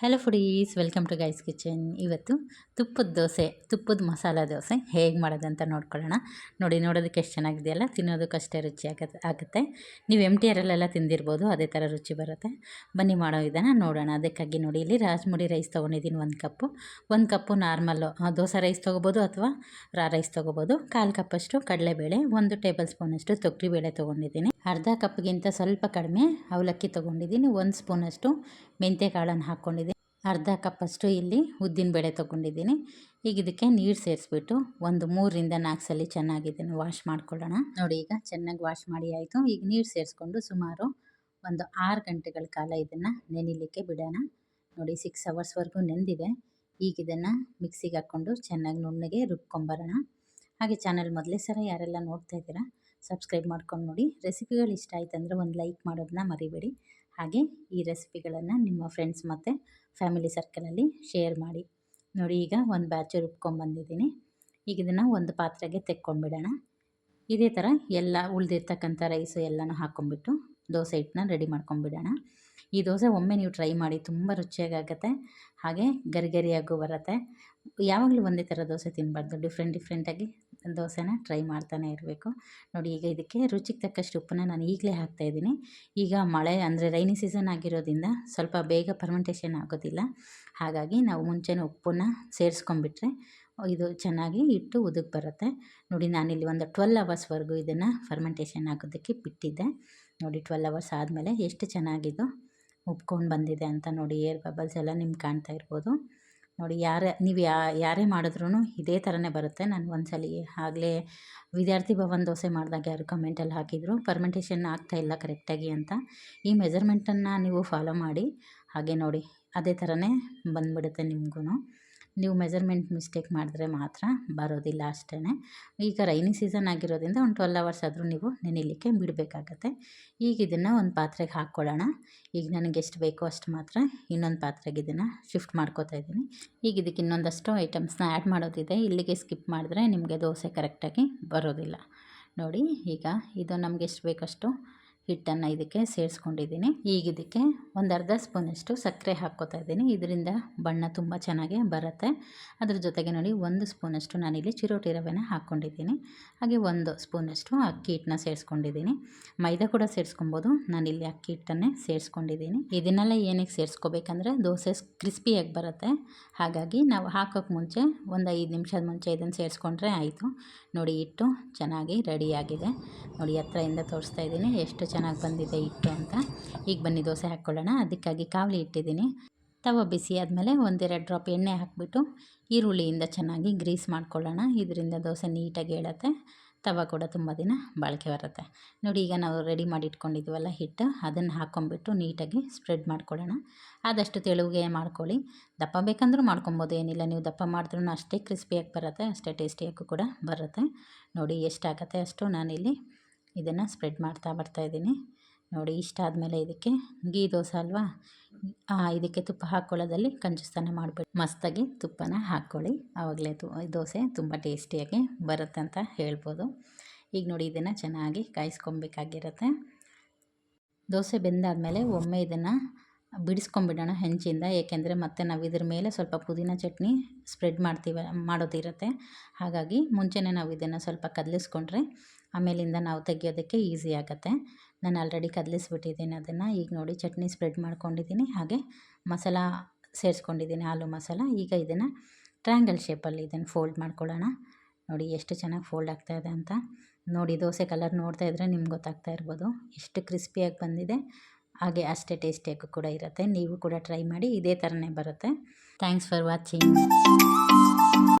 Hello foodies welcome to guys kitchen ಇವತ್ತು ತುಪ್ಪದ ದೋಸೆ, ತುಪ್ಪದ ಮಸಾಲ ದೋಸೆ ಹೇಗೆ ಮಾಡೋದಂತ ನೋಡ್ಕೊಳ್ಳೋಣ. ನೋಡಿ, ನೋಡೋದಕ್ಕೆ ಎಷ್ಟು ಚೆನ್ನಾಗಿದೆಯಲ್ಲ? ತಿನ್ನೋದಕ್ಕಷ್ಟೇ ರುಚಿ ಆಗತ್ತೆ ಆಗುತ್ತೆ. ನೀವು ಎಂ ಟಿ ಆರಲ್ಲೆಲ್ಲ ತಿಂದಿರ್ಬೋದು, ಅದೇ ಥರ ರುಚಿ ಬರುತ್ತೆ. ಬನ್ನಿ ಮಾಡೋ ವಿಧಾನ ನೋಡೋಣ. ಅದಕ್ಕಾಗಿ ನೋಡಿ, ಇಲ್ಲಿ ರಾಜ್ಮುಡಿ ರೈಸ್ ತೊಗೊಂಡಿದ್ದೀನಿ ಒಂದು ಕಪ್ಪು. ಒಂದು ಕಪ್ಪು ನಾರ್ಮಲ್ಲು ದೋಸೆ ರೈಸ್ ತೊಗೋಬೋದು ಅಥವಾ ರಾ ರೈಸ್ ತೊಗೋಬೋದು. ಕಾಲು ಕಪ್ಪಷ್ಟು ಕಡಲೆಬೇಳೆ, ಒಂದು ಟೇಬಲ್ ಸ್ಪೂನಷ್ಟು ತೊಗರಿಬೇಳೆ ತೊಗೊಂಡಿದ್ದೀನಿ. ಅರ್ಧ ಕಪ್ಗಿಂತ ಸ್ವಲ್ಪ ಕಡಿಮೆ ಅವಲಕ್ಕಿ ತೊಗೊಂಡಿದ್ದೀನಿ. ಒಂದು ಸ್ಪೂನಷ್ಟು ಮೆಂತ್ಯ ಕಾಳನ್ನು ಹಾಕ್ಕೊಂಡಿದ್ದೀನಿ. ಅರ್ಧ ಕಪ್ಪಷ್ಟು ಇಲ್ಲಿ ಉದ್ದಿನ ಬೇಳೆ ತೊಗೊಂಡಿದ್ದೀನಿ. ಈಗ ಇದಕ್ಕೆ ನೀರು ಸೇರಿಸ್ಬಿಟ್ಟು ಒಂದು ಮೂರರಿಂದ ನಾಲ್ಕು ಸಲ ಚೆನ್ನಾಗಿ ವಾಶ್ ಮಾಡ್ಕೊಳ್ಳೋಣ. ನೋಡಿ ಈಗ ಚೆನ್ನಾಗಿ ವಾಶ್ ಮಾಡಿ ಆಯಿತು. ಈಗ ನೀರು ಸೇರಿಸ್ಕೊಂಡು ಸುಮಾರು ಒಂದು ಆರು ಗಂಟೆಗಳ ಕಾಲ ಇದನ್ನು ನೆನಿಲಿಕ್ಕೆ ಬಿಡೋಣ. ನೋಡಿ ಸಿಕ್ಸ್ ಅವರ್ಸ್ವರೆಗೂ ನೆಂದಿದೆ. ಈಗ ಇದನ್ನು ಮಿಕ್ಸಿಗೆ ಹಾಕ್ಕೊಂಡು ಚೆನ್ನಾಗಿ ನುಣ್ಣಗೆ ರುಬ್ಕೊಂಬರೋಣ. ಹಾಗೆ ಚಾನಲ್ ಮೊದಲೇ ಸರ ಯಾರೆಲ್ಲ ನೋಡ್ತಾ ಇದ್ದೀರಾ ಸಬ್ಸ್ಕ್ರೈಬ್ ಮಾಡ್ಕೊಂಡು ನೋಡಿ. ರೆಸಿಪಿಗಳು ಇಷ್ಟ ಆಯ್ತು ಅಂದರೆ ಒಂದು ಲೈಕ್ ಮಾಡೋದನ್ನ ಮರಿಬೇಡಿ. ಹಾಗೆ ಈ ರೆಸಿಪಿಗಳನ್ನು ನಿಮ್ಮ ಫ್ರೆಂಡ್ಸ್ ಮತ್ತು ಫ್ಯಾಮಿಲಿ ಸರ್ಕಲಲ್ಲಿ ಶೇರ್ ಮಾಡಿ. ನೋಡಿ ಈಗ ಒಂದು ಬ್ಯಾಚು ರುಬ್ಕೊಂಡ್ಬಂದಿದ್ದೀನಿ ಈಗ ಇದನ್ನು ಒಂದು ಪಾತ್ರೆಗೆ ತೆಕ್ಕೊಂಡ್ಬಿಡೋಣ. ಇದೇ ಥರ ಎಲ್ಲ ಉಳಿದಿರ್ತಕ್ಕಂಥ ರೈಸು ಎಲ್ಲನೂ ಹಾಕ್ಕೊಂಬಿಟ್ಟು ದೋಸೆ ಹಿಟ್ಟನ್ನ ರೆಡಿ ಮಾಡ್ಕೊಂಡ್ಬಿಡೋಣ. ಈ ದೋಸೆ ಒಮ್ಮೆ ನೀವು ಟ್ರೈ ಮಾಡಿ ತುಂಬ ರುಚಿಯಾಗುತ್ತೆ ಹಾಗೆ ಗರಿಗರಿಯಾಗೂ ಬರುತ್ತೆ. ಯಾವಾಗಲೂ ಒಂದೇ ಥರ ದೋಸೆ ತಿನ್ನಬಾರ್ದು ಡಿಫ್ರೆಂಟ್ ಡಿಫ್ರೆಂಟಾಗಿ ದೋಸೆನ ಟ್ರೈ ಮಾಡ್ತಾನೆ ಇರಬೇಕು. ನೋಡಿ ಈಗ ಇದಕ್ಕೆ ರುಚಿಗೆ ತಕ್ಕಷ್ಟು ಉಪ್ಪನ್ನ ನಾನು ಈಗಲೇ ಹಾಕ್ತಾಯಿದ್ದೀನಿ ಈಗ ಮಳೆ ಅಂದರೆ ರೈನಿ ಸೀಸನ್ ಆಗಿರೋದ್ರಿಂದ ಸ್ವಲ್ಪ ಬೇಗ ಫರ್ಮೆಂಟೇಷನ್ ಆಗೋದಿಲ್ಲ. ಹಾಗಾಗಿ ನಾವು ಮುಂಚೆನೇ ಉಪ್ಪನ್ನ ಸೇರಿಸ್ಕೊಂಬಿಟ್ರೆ ಇದು ಚೆನ್ನಾಗಿ ಇಟ್ಟು ಉದಕ್ಕೆ ಬರುತ್ತೆ. ನೋಡಿ ನಾನಿಲ್ಲಿ ಒಂದು ಟ್ವೆಲ್ ಅವರ್ಸ್ವರೆಗೂ ಇದನ್ನು ಫರ್ಮೆಂಟೇಷನ್ ಆಗೋದಕ್ಕೆ ಬಿಟ್ಟಿದ್ದೆ. ನೋಡಿ ಟ್ವೆಲ್ ಅವರ್ಸ್ ಆದಮೇಲೆ ಎಷ್ಟು ಚೆನ್ನಾಗಿದ್ದು ಉಪ್ಕೊಂಡು ಬಂದಿದೆ ಅಂತ ನೋಡಿ ಏರ್ ಬಬಲ್ಸ್ ಎಲ್ಲ ನಿಮ್ಗೆ ಕಾಣ್ತಾ ಇರ್ಬೋದು. ನೋಡಿ ಯಾರೇ, ನೀವು ಯಾ, ಯಾರೇ ಮಾಡಿದ್ರೂ ಇದೇ ಥರನೇ ಬರುತ್ತೆ. ನಾನು ಒಂದ್ಸಲ ಆಗಲೇ ವಿದ್ಯಾರ್ಥಿ ಭವನ್ ದೋಸೆ ಮಾಡಿದಾಗ ಯಾರು ಕಮೆಂಟಲ್ಲಿ ಹಾಕಿದರು ಪರ್ಮೆಂಟೇಷನ್ ಆಗ್ತಾಯಿಲ್ಲ ಕರೆಕ್ಟಾಗಿ ಅಂತ. ಈ ಮೆಜರ್ಮೆಂಟನ್ನು ನೀವು ಫಾಲೋ ಮಾಡಿ. ಹಾಗೆ ನೋಡಿ, ಅದೇ ಥರನೇ ಬಂದುಬಿಡುತ್ತೆ ನಿಮಗೂ ನೀವು ಮೆಜರ್ಮೆಂಟ್ ಮಿಸ್ಟೇಕ್ ಮಾಡಿದ್ರೆ ಮಾತ್ರ ಬರೋದಿಲ್ಲ ಅಷ್ಟೇ ಈಗ ರೈನಿ ಸೀಸನ್ ಆಗಿರೋದ್ರಿಂದ ಒಂದು ಟ್ವೆಲ್ ಅವರ್ಸ್ ಆದರೂ ನೀವು ನೆನೆಯಲಿಕ್ಕೆ ಬಿಡಬೇಕಾಗತ್ತೆ. ಈಗ ಇದನ್ನು ಒಂದು ಪಾತ್ರೆಗೆ ಹಾಕ್ಕೊಳ್ಳೋಣ. ಈಗ ನನಗೆ ಎಷ್ಟು ಬೇಕೋ ಅಷ್ಟು ಮಾತ್ರ ಇನ್ನೊಂದು ಪಾತ್ರೆಗೆ ಇದನ್ನು ಶಿಫ್ಟ್ ಮಾಡ್ಕೋತಾ ಇದ್ದೀನಿ. ಈಗ ಇದಕ್ಕೆ ಇನ್ನೊಂದಷ್ಟು ಐಟಮ್ಸ್ನ ಆ್ಯಡ್ ಮಾಡೋದಿದೆ. ಇಲ್ಲಿಗೆ ಸ್ಕಿಪ್ ಮಾಡಿದ್ರೆ ನಿಮಗೆ ದೋಸೆ ಕರೆಕ್ಟಾಗಿ ಬರೋದಿಲ್ಲ. ನೋಡಿ, ಈಗ ಇದು ನಮಗೆ ಎಷ್ಟು ಬೇಕಷ್ಟು ಹಿಟ್ಟನ್ನು ಇದಕ್ಕೆ ಸೇರಿಸ್ಕೊಂಡಿದ್ದೀನಿ. ಈಗ ಇದಕ್ಕೆ ಒಂದು ಅರ್ಧ ಸ್ಪೂನಷ್ಟು ಸಕ್ಕರೆ ಹಾಕ್ಕೋತಾ ಇದ್ದೀನಿ. ಇದರಿಂದ ಬಣ್ಣ ತುಂಬ ಚೆನ್ನಾಗಿ ಬರುತ್ತೆ. ಅದ್ರ ಜೊತೆಗೆ ನೋಡಿ ಒಂದು ಸ್ಪೂನಷ್ಟು ನಾನಿಲ್ಲಿ ಚಿರೋಟಿ ರವೆನ ಹಾಕ್ಕೊಂಡಿದ್ದೀನಿ. ಹಾಗೆ ಒಂದು ಸ್ಪೂನಷ್ಟು ಅಕ್ಕಿ ಹಿಟ್ಟನ್ನ ಸೇರಿಸ್ಕೊಂಡಿದ್ದೀನಿ. ಮೈದಾ ಕೂಡ ಸೇರಿಸ್ಕೊಬೋದು. ನಾನಿಲ್ಲಿ ಅಕ್ಕಿ ಹಿಟ್ಟನ್ನೇ ಸೇರಿಸ್ಕೊಂಡಿದ್ದೀನಿ. ಇದನ್ನೆಲ್ಲ ಏನಕ್ಕೆ ಸೇರಿಸ್ಕೋಬೇಕಂದ್ರೆ ದೋಸೆ ಕ್ರಿಸ್ಪಿಯಾಗಿ ಬರುತ್ತೆ. ಹಾಗಾಗಿ ನಾವು ಹಾಕೋಕ್ಕೆ ಮುಂಚೆ ಒಂದು ಐದು ನಿಮಿಷದ ಮುಂಚೆ ಇದನ್ನು ಸೇರಿಸ್ಕೊಂಡ್ರೆ ಆಯಿತು. ನೋಡಿ ಹಿಟ್ಟು ಚೆನ್ನಾಗಿ ರೆಡಿಯಾಗಿದೆ. ನೋಡಿ ಹತ್ರದಿಂದ ತೋರಿಸ್ತಾ ಇದ್ದೀನಿ ಎಷ್ಟು ಚೆನ್ನಾಗಿ ಬಂದಿದೆ ಹಿಟ್ಟು ಅಂತ. ಈಗ ಬನ್ನಿ ದೋಸೆ ಹಾಕ್ಕೊಳ್ಳೋಣ. ಅದಕ್ಕಾಗಿ ಕಾವಲಿ ಇಟ್ಟಿದ್ದೀನಿ. ತವ ಬಿಸಿ ಆದಮೇಲೆ ಒಂದೆರಡು ಡ್ರಾಪ್ ಎಣ್ಣೆ ಹಾಕಿಬಿಟ್ಟು ಈರುಳ್ಳಿಯಿಂದ ಚೆನ್ನಾಗಿ ಗ್ರೀಸ್ ಮಾಡ್ಕೊಳ್ಳೋಣ. ಇದರಿಂದ ದೋಸೆ ನೀಟಾಗಿ ಹೇಳುತ್ತೆ. ತವ ಕೂಡ ತುಂಬ ದಿನ ಬಾಳಿಕೆ ಬರುತ್ತೆ. ನೋಡಿ, ಈಗ ನಾವು ರೆಡಿ ಮಾಡಿ ಇಟ್ಕೊಂಡಿದ್ವಲ್ಲ ಹಿಟ್ಟು. ಅದನ್ನು ಹಾಕ್ಕೊಂಬಿಟ್ಟು ನೀಟಾಗಿ ಸ್ಪ್ರೆಡ್ ಮಾಡ್ಕೊಳ್ಳೋಣ. ಆದಷ್ಟು ತೆಳುಗೆ ಮಾಡ್ಕೊಳ್ಳಿ. ದಪ್ಪ ಬೇಕಂದ್ರೂ ಮಾಡ್ಕೊಬೋದು. ಏನಿಲ್ಲ, ನೀವು ದಪ್ಪ ಮಾಡಿದ್ರೂ ಅಷ್ಟೇ ಕ್ರಿಸ್ಪಿಯಾಗಿ ಬರುತ್ತೆ. ಅಷ್ಟೇ ಟೇಸ್ಟಿಯಾಗೂ ಕೂಡ ಬರುತ್ತೆ. ನೋಡಿ, ಎಷ್ಟಾಗತ್ತೆ ಅಷ್ಟು ನಾನಿಲ್ಲಿ ಇದನ್ನು ಸ್ಪ್ರೆಡ್ ಮಾಡ್ತಾ ಬರ್ತಾಯಿದ್ದೀನಿ ನೋಡಿ, ಇಷ್ಟ ಆದಮೇಲೆ ಇದಕ್ಕೆ ಗೀ ದೋಸೆ ಅಲ್ವಾ? ಇದಕ್ಕೆ ತುಪ್ಪ ಹಾಕ್ಕೊಳ್ಳೋದಲ್ಲಿ ಕಂಜುಸ್ತಾನ ಮಾಡಿಬಿಟ್ಟು ಮಸ್ತಾಗಿ ತುಪ್ಪನ ಹಾಕ್ಕೊಳ್ಳಿ. ಆವಾಗಲೇ ತು ದೋಸೆ ತುಂಬ ಟೇಸ್ಟಿಯಾಗಿ ಬರುತ್ತೆ ಅಂತ ಹೇಳ್ಬೋದು. ಈಗ ನೋಡಿ, ಇದನ್ನು ಚೆನ್ನಾಗಿ ಕಾಯಿಸ್ಕೊಬೇಕಾಗಿರುತ್ತೆ. ದೋಸೆ ಬೆಂದಾದಮೇಲೆ ಒಮ್ಮೆ ಇದನ್ನು ಬಿಡಿಸ್ಕೊಂಬಿಡೋಣ ಹೆಂಚಿಂದ. ಏಕೆಂದರೆ ಮತ್ತೆ ನಾವು ಇದ್ರ ಮೇಲೆ ಸ್ವಲ್ಪ ಪುದೀನ ಚಟ್ನಿ ಸ್ಪ್ರೆಡ್ ಮಾಡ್ತೀವ, ಮಾಡೋದಿರುತ್ತೆ. ಹಾಗಾಗಿ ಮುಂಚೆನೇ ನಾವು ಇದನ್ನು ಸ್ವಲ್ಪ ಕದಲಿಸ್ಕೊಂಡ್ರೆ ಆಮೇಲಿಂದ ನಾವು ತೆಗಿಯೋದಕ್ಕೆ ಈಸಿ ಆಗುತ್ತೆ. ನಾನು ಆಲ್ರೆಡಿ ಕದಲಿಸ್ಬಿಟ್ಟಿದ್ದೀನಿ ಅದನ್ನು. ಈಗ ನೋಡಿ ಚಟ್ನಿ ಸ್ಪ್ರೆಡ್ ಮಾಡ್ಕೊಂಡಿದ್ದೀನಿ. ಹಾಗೆ ಮಸಾಲ ಸೇರಿಸ್ಕೊಂಡಿದ್ದೀನಿ ಆಲೂ ಮಸಾಲ. ಈಗ ಇದನ್ನು ಟ್ರ್ಯಾಂಗಲ್ ಶೇಪಲ್ಲಿ ಇದನ್ನು ಫೋಲ್ಡ್ ಮಾಡ್ಕೊಳ್ಳೋಣ. ನೋಡಿ ಎಷ್ಟು ಚೆನ್ನಾಗಿ ಫೋಲ್ಡ್ ಆಗ್ತಾ ಇದೆ ಅಂತ. ನೋಡಿ ದೋಸೆ ಕಲರ್ ನೋಡ್ತಾ ಇದ್ದರೆ ನಿಮ್ಗೆ ಗೊತ್ತಾಗ್ತಾ ಇರ್ಬೋದು. ಎಷ್ಟು ಕ್ರಿಸ್ಪಿಯಾಗಿ ಬಂದಿದೆ. ಹಾಗೆ ಅಷ್ಟೇ ಟೇಸ್ಟಿಯಾಗಿ ಕೂಡ ಇರುತ್ತೆ. ನೀವು ಕೂಡ ಟ್ರೈ ಮಾಡಿ. ಇದೇ ಥರನೇ ಬರುತ್ತೆ. Thanks for watching.